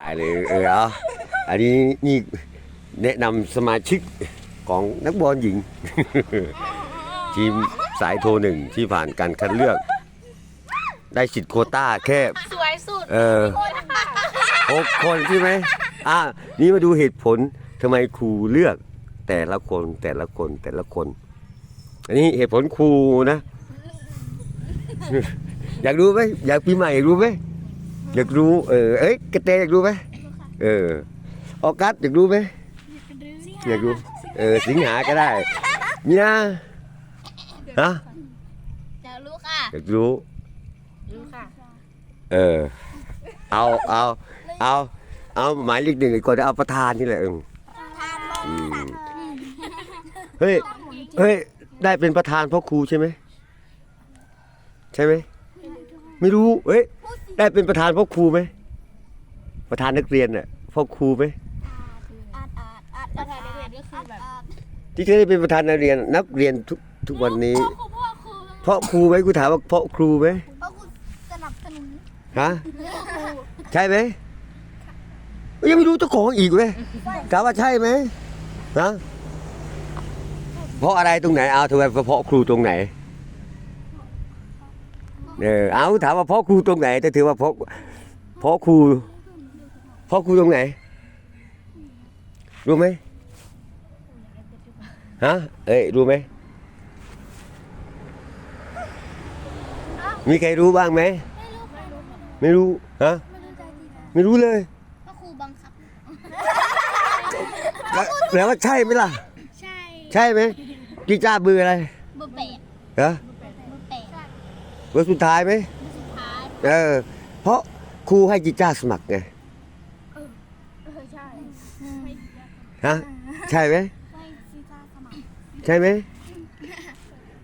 ได้เลยเออเอาอันนี้นี่แนะนำสมาชิกของนักบอลหญิง ทีมสายโทรหนึ่งที่ผ่านการคัดเลือก ได้สิทธิ์โควต้าแค่ สวยสุดเออหกคนใช่ไหมอะนี่มาดูเหตุผลทำไมครูเลือกแต่ละคนแต่ละคนแต่ละคน อันนี้เหตุผลครูนะ อยากรู้ไหมอยากปีใหม่อยากรู้ไหม อยากรู้เออเอ้ยกระเตอยากรู้ไหมเออออกัสอยากรู้ไหมอยากรู้เออสิงหาก็ได้มีนาฮะจะรู้ค่ะอยากรู้รู้ค่ะเออเอาเอาเอาเอาหมายเลขหนึ่งก่อนจะเอาประธานนี่แหละเอออืมเฮ้ยเฮ้ยได้เป็นประธานเพราะครูใช่ไหมใช่ไหมไม่รู้เฮ้ย ได้เป็นประธานเพราะครูไหมประธานนักเรียนเนี่ยเพราะครูไหมประธานนักเรียนก็คือแบบที่เคยได้เป็นประธานนักเรียนนักเรียนทุกทุกวันนี้เพราะครูไหมกูถามว่าเพราะครูไหมเพราะคุณสนับสนุนฮะใช่ไหมยังไม่รู้เจ้าของอีกเว้ยถามว่าใช่ไหมฮะเพราะอะไรตรงไหนเอาทำไมเพราะครูตรงไหน เออเอาถามว่าเพราะครูตรงไหนแต่ถือว่าเพราะเพราะครูเพราะครูตรงไหน รู้ไหมฮะเอ้ยรู้ไหมมีใครรู้บ้างไหมไม่รู้ฮะไม่รู้ใจจริงไม่รู้เลยก็ครูบังคับแล้วแล้วว่าใช่ไหมล่ะ ใช่ ใช่ไหมกีจ้าเบอร์อะไรเบอร์แปดฮะเบอร์แปด เบอร์สุดท้ายไหมสุดท้ายเออ เพราะครูให้กีจ้าสมัครไงเออใช่ฮะใช่ไหมไม่ซีซ่าสมัครใช่ไหม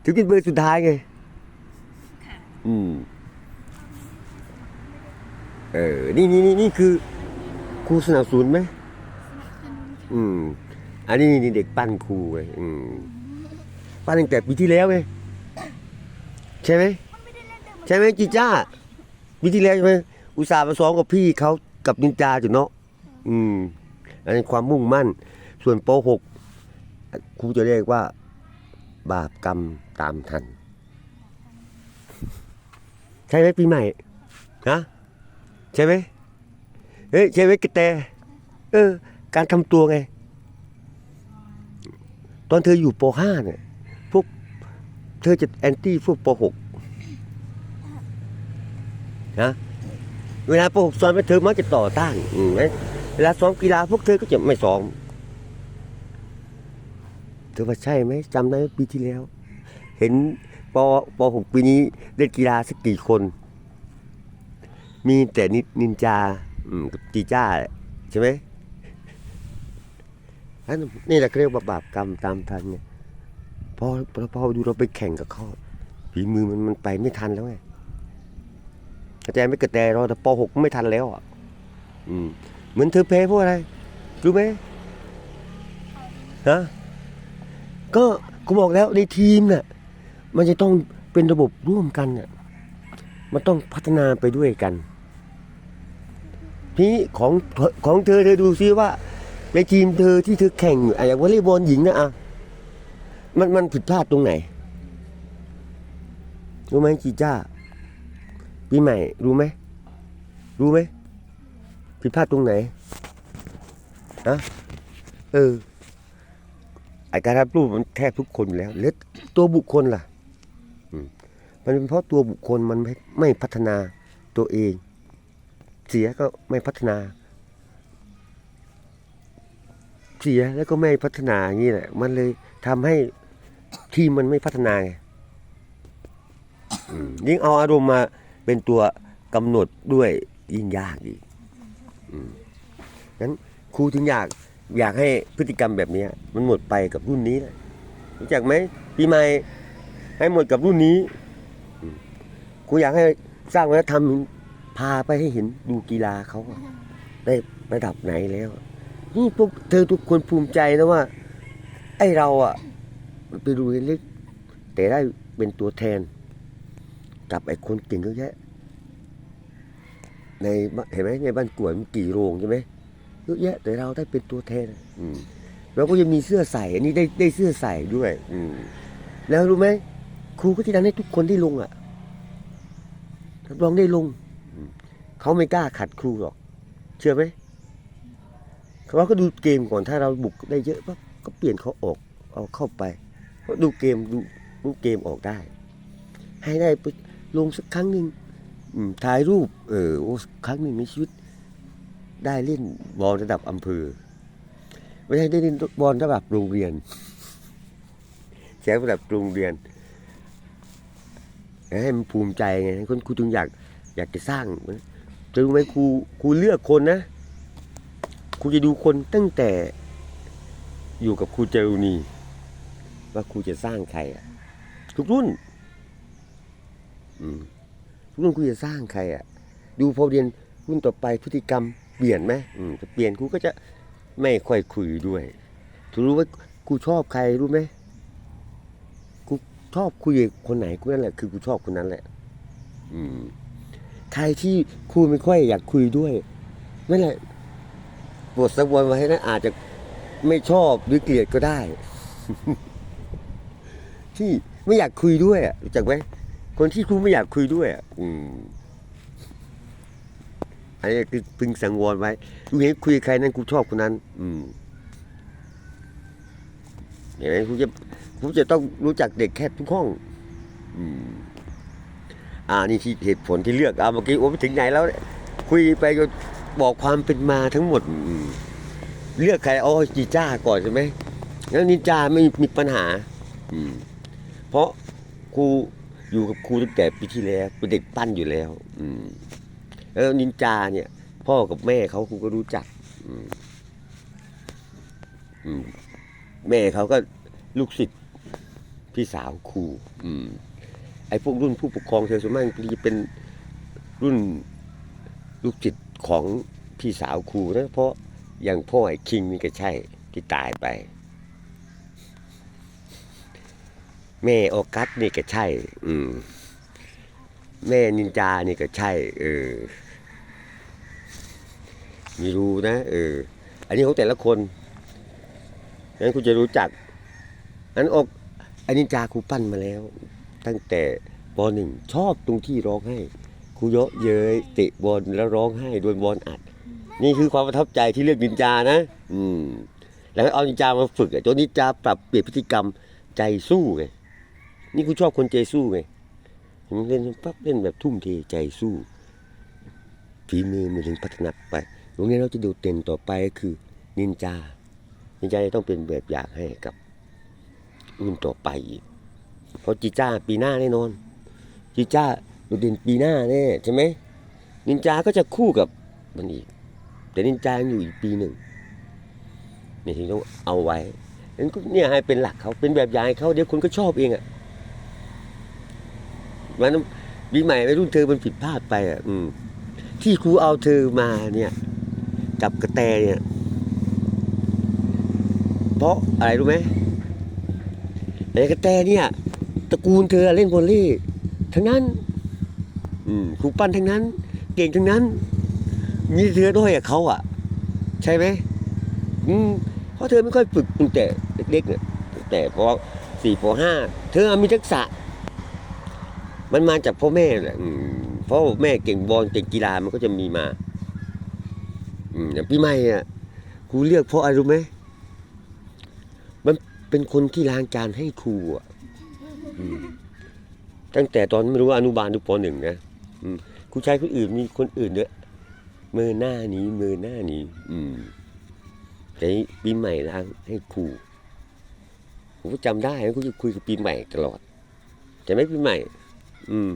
ถึงเป็นเบอร์สุดท้ายไงอืมเออนี่นี่นี่นี่คือครูสนับสนุนไหมอืม อันนี้นี่เด็กปั้นครูไงอืมปั้นตั้งแต่ปีที่แล้วไงใช่ไหม ใช่ไหมจีจ้าปีทีแล้วใช่ไหมอุตส่าห์มาซ้อมกับพี่เขากับนินจาจุเนาะอืมอันนี้ความมุ่งมั่น ส่วนป .6 ครูจะเรียกว่า บาปกรรมตามทัน ใช่ไหมปีใหม่ฮะใช่ไหมเฮ้ยใช่ไหมกระแตเออ การทำตัวไง ตอนเธออยู่ป .5 เนี่ยพวกเธอจะแอนตี้พวกป .6 นะเวลาป .6 ซ้อมไปเธอมักจะต่อต้านอืมไหมเวลาซ้อมกีฬาพวกเธอก็จะไม่ซ้อมเธอว่าใช่ไหมจำได้ปีที่แล้ว เห็นปป .6 ปีนี้เล่นกีฬาสักกี่คน มีแต่นินินจาอืมกับจีจ้าใช่ไหมนี่แหละเรียกว่าบาปกรรมตามทันไงพอพอพอดูเราไปแข่งกับเขาฝีมือมันมันไปไม่ทันแล้วไง กระแตไม่กระแตเราแต่ป .6 ไม่ทันแล้วอะอืมเหมือนเธอแพ้เพราะอะไรรู้ไหมฮะก็กูบอกแล้วในทีมเน่ะมันจะต้องเป็นระบบร่วมกันน่ะมันต้องพัฒนาไปด้วยกันพี่ของของเธอเธอดูซิว่า ในทีมเธอที่เธอแข่งอยู่อะอย่างวอลเลย์บอลหญิงนะอะมันมันผิดพลาดตรงไหนรู้ไหมจีจ้า ปีใหม่รู้ไหม รู้ไหมผิดพลาดตรงไหนฮะเออไอการรับรูปมันแทบทุกคนอยู่แล้วแล้วตัวบุคคลล่ะมันเป็นเพราะตัวบุคคลมันไม่ไมพัฒนาตัวเอง เสียก็ไม่พัฒนา เสียแล้วก็ไม่พัฒนาอย่างนี้แหละ มันเลยทำให้ทีมมันไม่พัฒนาไงยิ่งเอาอารมณ์มา เป็นตัวกำหนดด้วยยิ่งยากอีกงั้นครูถึงอยากอยากให้พฤติกรรมแบบนี้มันหมดไปกับรุ่นนี้แหละรู้จักไหมปีใหม่ให้หมดกับรุ่นนี้ครูอยากให้สร้างวัฒนธรรมพาไปให้เห็นดูกีฬาเขาได้ระดับไหนแล้วนี่พวกเธอทุกคนภูมิใจนะว่า ไอเราอะไปดูเล็กแต่ได้เป็นตัวแทน กับไอคนเก่งเยอะแยะ ในเห็นไหมในบ้านกวดมันกี่โรงใช่ไหมเยอะแยะแต่เราได้เป็นตัวแทนอืมเราก็ยังมีเสื้อใส่ อันนี้ได้ได้เสื้อใส่ด้วย อืมแล้วรู้ไหมครูก็จะดันให้ทุกคนได้ลงอะรับรองได้ลงเขาไม่กล้าขัดครูหรอก เชื่อไหมเขาก็ดูเกมก่อนถ้าเราบุกได้เยอะปั๊บก็เปลี่ยนเขาออกเอาเข้าไปเพราะดูเกมดูดูเกมออกได้ ให้ได้ไลงสักครั้งหนึ่งถ่ายรูป เออโอ้ครั้งหนึ่งในชีวิต ได้เล่นบอลระดับอำเภอ ไม่ใช่ได้เล่นบอลระดับโรงเรียนแชมป์ระดับโรงเรียนให้มันภูมิใจไงคนครูจึงอยากอยากจะสร้างจะรู้ไหมครูครูเลือกคนนะครูจะดูคนตั้งแต่อยู่กับครูเจรุนีว่าครูจะสร้างใครอะทุกรุ่น รุ่นครูจะสร้างใครอะ ดูพอเรียนรุ่นต่อไปพฤติกรรมเปลี่ยนไหมอืมจะเปลี่ยนครูก็จะไม่ค่อยคุยด้วยถูรู้ว่าครูชอบใครรู้ไหมครูชอบคุยกับคนไหนคนนั้นแหละคือครูชอบคนนั้นแหละ อืมใครที่ครูไม่ค่อยอยากคุยด้วยนั่นแหละบทสงวนไว้นะอาจจะไม่ชอบหรือเกลียดก็ได้ ที่ไม่อยากคุยด้วยอะรู้จักไหม คนที่ครูไม่อยากคุยด้วยอะอืมอันนี้คือพึงสังวรไว้กูเห็นคุยใครนั้นกูชอบคนนั้น อืมเห็นไหมครูจะครูจะต้องรู้จักเด็กแค่ทุกห้อง อืมอ่านี่ที่เหตุผลที่เลือกเอาเมื่อกี้โอ้ไปถึงไหนแล้วเนี่ยคุยไปก็บอกความเป็นมาทั้งหมด อืมเลือกใครอ๋อจีจ้าก่อนใช่ไหมแล้วนินจาไม่มีปัญหา อืม เพราะครู อยู่กับครูตั้งแต่ปีที่แล้วเป็นเด็กปั้นอยู่แล้ว อืม แล้วนินจาเนี่ย พ่อกับแม่เขาครูก็รู้จัก อืมอืมแม่เขาก็ลูกศิษย์พี่สาวครูอืม ไอ้พวกรุ่นผู้ปกครองเธอส่วนมากจะเป็นรุ่นลูกจิตของพี่สาวครูนะเพราะอย่างพ่อไอ้คิงนี่ก็ใช่ที่ตายไป แม่ออกัสนี่ก็ใช่ อืม แม่นินจานี่ก็ใช่ เออมีรู้นะเออ อันนี้ของแต่ละคนงั้นคุณจะรู้จักอันอกอันนินจาครูปั้นมาแล้ว ตั้งแต่ปหนึ่งชอบตรงที่ร้องไห้ครูเยอะเย้ยเตะบอลแล้วร้องไห้โดนบอลอัด นี่คือความประทับใจที่เลือกนินจานะ อืม แล้วเอานินจามาฝึกอะจนนินจาปรับเปลี่ยนพฤติกรรมใจสู้ไง นี่ครูชอบคนใจสู้ไงผมเล่นปั๊บเล่นแบบทุ่มเทใจสู้ฝีมือมันถึงพัฒนาไปโรงเรียนเราจะดดเด่นต่อไปก็คือนินจา นินจาจะต้องเป็นแบบอย่างให้กับรุ่นต่อไปอีก เพราะจีจ้าปีหน้าแน่นอน จีจ้าโดดเด่นปีหน้าแน่ใช่ไหมนินจาก็จะคู่กับมันอีก แต่นินจายังอยู่อีกปีหนึ่งเนี่ยที่ต้องเอาไว้นั้นก็เนี่ยให้เป็นหลักเขาเป็นแบบอย่างให้เขาเดี๋ยวคนก็ชอบเองอะ มันปีใหม่ไปรุ่นเธอมันผิดพลาดไปอะอืม ที่ครูเอาเธอมาเนี่ย กับกระแตเนี่ย เพราะอะไรรู้ไหมแต่กระแตเนี่ยตระกูลเธอเล่นวอลเลย์ทั้งนั้น อืมครูปั้นทั้งนั้น เก่งทั้งนั้น มีเธอด้วยกับเขาอะ ใช่ไหมอืมเพราะเธอไม่ค่อยฝึกตั้งแต่เด็กๆเนี่ยแต่พอสี่พอห้าเธอมีทักษะ มันมาจากพ่อแม่แหละเพราะแม่เก่งบอลเก่งกีฬามันก็จะมีมาอืมอย่างพี่ไม่อะครูเลือกเพราะอะไรรู้ไหมมันเป็นคนที่ล้างจานให้ครูอะตั้งแต่ตอนไม่รู้ว่าอนุบาลหรือปหนึ่งนะอืมครูชายคนอื่นมีคนอื่นเยอะมือหน้านี้มือหน้านี้ อืมแต่ปีใหม่ล้างให้ครูผมก็จำได้นะครูจะคุยกับปีใหม่ตลอดแต่ไม่ปีใหม่ อืม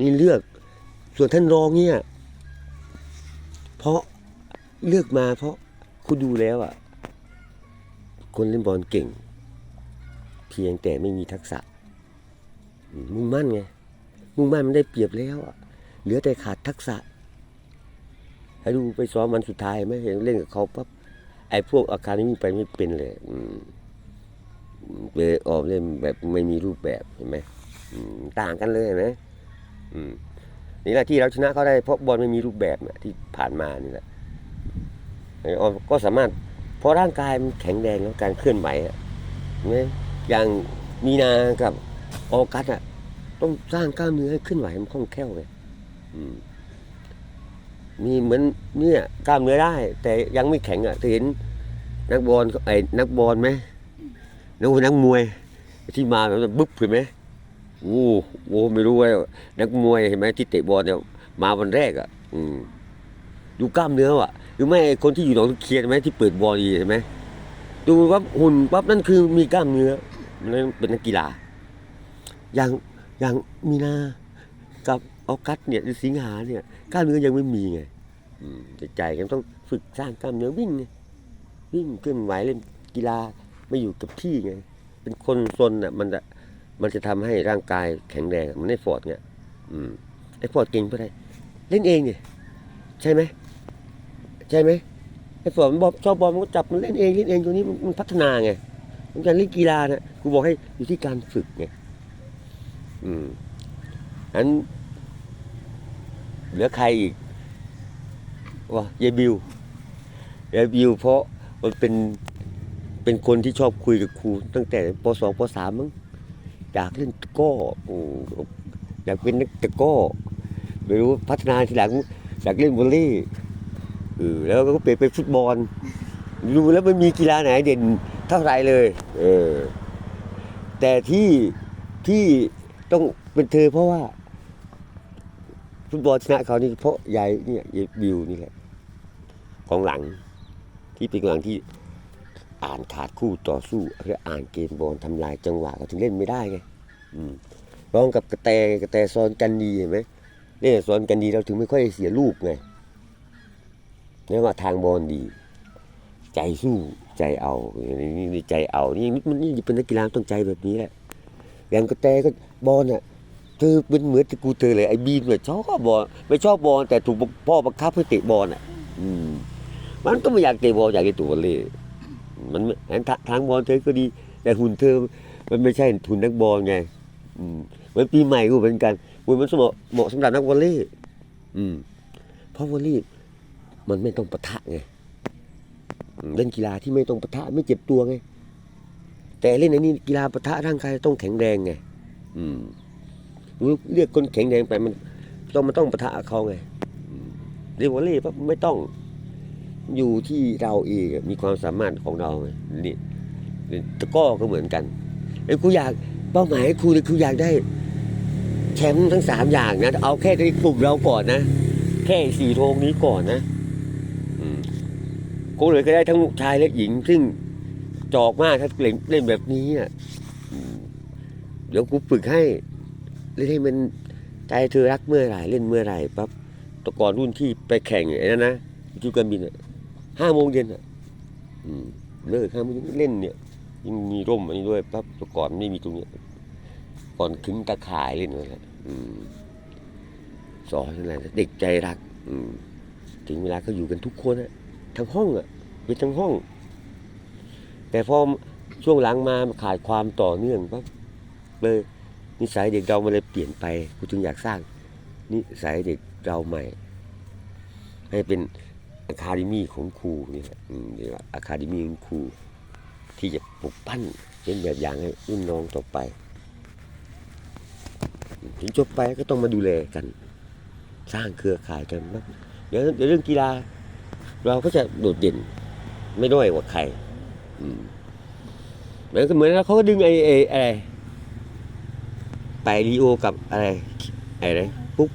นี่เลือก ส่วนท่านรองเนี่ย เพราะเลือกมาเพราะครูดูแล้วอะ คนเล่นบอลเก่ง เพียงแต่ไม่มีทักษะ มุ่งมั่นไง มุ่งมั่นมันได้เปรียบแล้วอะเหลือแต่ขาดทักษะให้ดูไปซ้อมวันสุดท้ายไหม่เห็นเล่นกับเขาปั๊บไอ้พวกอาการนี้ไปไม่เป็นเลย อืมไปออกเล่นแบบไม่มีรูปแบบเห็นไหม ต่างกันเลยเห็นไหมนี่แหละที่เราชนะเขาได้เพราะบอลไม่มีรูปแบบที่ผ่านมานี่แหละก็สามารถเพราะร่างกายมันแข็งแรงแล้วการเคลื่อนไหวอะเห็นไหมอย่างมีนากับออกัสอะต้องสร้างกล้ามเนื้อให้เคลื่อนไหวมันคล่องแคล่วไงอืมมีเหมือนเนี่ยกล้ามเนื้อได้ แต่ยังไม่แข็งอะเห็นนักบอลไอ้นักบอลไหมนักนักมวยที่มาแบบบึ๊บเห็นไหม โอ้โหไม่รู้ว่านักมวยเห็นไหมที่เตะบอลเนี่ยมาวันแรกอะ อืมดูกล้ามเนื้ออะหรือไม่คนที่อยู่หนองเคียนเห็นไหมที่เปิดบอลดีเห็นไหมดูปั๊บหุ่นปั๊บนั่นคือมีกล้ามเนื้อนั่นเป็นนักกีฬา อย่างอย่างมีนากับออกัสเนี่ยหรือสิงหาเนี่ยกล้ามเนื้อยังไม่มีไงแต่ใจกันต้องฝึกสร้างกล้ามเนื้อวิ่งไงวิ่งเคลื่อนไหวเล่นกีฬาไม่อยู่กับที่ไง เป็นคนซนอะมันจะ มันจะทำให้ร่างกายแข็งแรงมันไม่ฟอร์ดเนี่ยอืมไอ้ฟอร์ดเก่งเพราะอะไรเล่นเองเนี่ยใช่ไหมใช่ไหมไอ้ฟอร์ดมันบอกชอบบอลมันก็จับมันเล่นเองเล่นเองตัวนี้มันพัฒนาไงมันการเล่นกีฬานะกูบอกให้อยู่ที่การฝึกไงอืมอันเหลือใครอีกวะยายบิวยายบิวเพราะมันเป็นเป็นคนที่ชอบคุยกับครูตั้งแต่ปสองปสามมั้ง อยากเล่นตะก้อโอ้อยากเป็นนักตะก้อไม่รู้พัฒนาทีหลังอยากเล่นวอลเลย์เออแล้วก็เปลี่ยนเป็นฟุตบอลดูแล้วมันมีกีฬาไหนเด่นเท่าไรเลย เออ แต่ที่ที่ต้องเป็นเธอเพราะว่า ฟุตบอลชนะเขานี่เพราะยายเนี่ยยายบิวนี่แหละของหลังที่เป็นกองหลังที่ อ่านขาดคู่ต่อสู้หรืออ่านเกมบอลทำลายจังหวะก็ถึงเล่นไม่ได้ไงร้องกับกระแตกระแตซ้อนกันดีเห็นไหมเล่นซ้อนกันดีเราถึงไม่ค่อยเสียลูกไงนี่ว่าทางบอลดี ใจสู้ใจเอานี่ใจเอานี่มันนี่เป็นนักกีฬาต้องใจแบบนี้แหละอย่างกระแตก็บอลอะเธอเป็นเหมือนกูเธอเลยไอ้บีมเนี่ยชอบบอลไม่ชอบบอลแต่ถูกพ่อบังคับให้เตะบอลอะ อืมมันก็ไม่อยากเตะบอลอยากเล่นตัววอลเลย มันไม่ทงทางบอลเธอก็ดี แต่หุ่นเธอมันไม่ใช่หุ่นนักบอลไงอืมเหมือนปีใหม่ก็เหมือนกันหุ่นมันเหมาะเหมาะสำหรับนักวอลเลย์อืมเพราะวอลเลย์มันไม่ต้องปะทะไงเล่นกีฬาที่ไม่ต้องปะทะไม่เจ็บตัวไง แต่เล่นในนี้กีฬาปะทะร่างกายต้องแข็งแรงไง อืมเรียกคนแข็งแรงไปมันต้องมันต้องปะทะเขาไงเรียกวอลเลย์ปั๊บไม่ต้อง อยู่ที่เราเองมีความสามารถของเรานี่ตะก้อก็เหมือนกันไอ้ครูอยากเป้าหมายครูเลยครูอยากได้แชมป์ทั้งสามอย่างนะเอาแค่ในกลุ่มเราก่อนนะแค่สี่โทงนี้ก่อนนะกูเลยก็ได้ทั้งชายและหญิง ซึ่งจอกมากถ้าเล่นเล่นแบบนี้อะเดี๋ยวกูฝึกให้เล่นให้มันใจเธอรักเมื่อไหร่เล่นเมื่อไหร่ปั๊บตะกอนรุ่นที่ไปแข่งไอ้นั่นนะจุการบินอะ ห้าโมงเย็นอะเลิกห้าโมงเย็นเล่นเนี่ยยังมีร่มอันนี้ด้วยปั๊บแต่ก่อนไม่มีตรงเนี้ยก่อนขึงตะข่ายเล่นเลยแหละสอนอะไรเด็กใจรัก อืมถึงเวลาก็อยู่กันทุกคนอะทั้งห้องอะเป็นทั้งห้อง แต่พอช่วงหลังมาขาดความต่อเนื่องปั๊บเลยนิสัยเด็กเรามันเลยเปลี่ยนไปกูจึงอยากสร้างนิสัยเด็กเราใหม่ ให้เป็น อะคาเดมี่ของครูนี่แหละเรียกว่าอะคาเดมี่ของครูที่จะปลุกปั้นเป็นแบบอย่างให้รุ่นน้องต่อไป ถึงจบไปก็ต้องมาดูแลกัน สร้างเครือข่ายกันบ้างเดี๋ยวเรื่องกีฬา เราก็จะโดดเด่น ไม่ด้อยกว่าใคร อืมเหมือนกับเหมือนเขาก็ดึงไอ้ไอ้อะไรไปรีโอกับอะไรไอ้อะไรปุ๊ก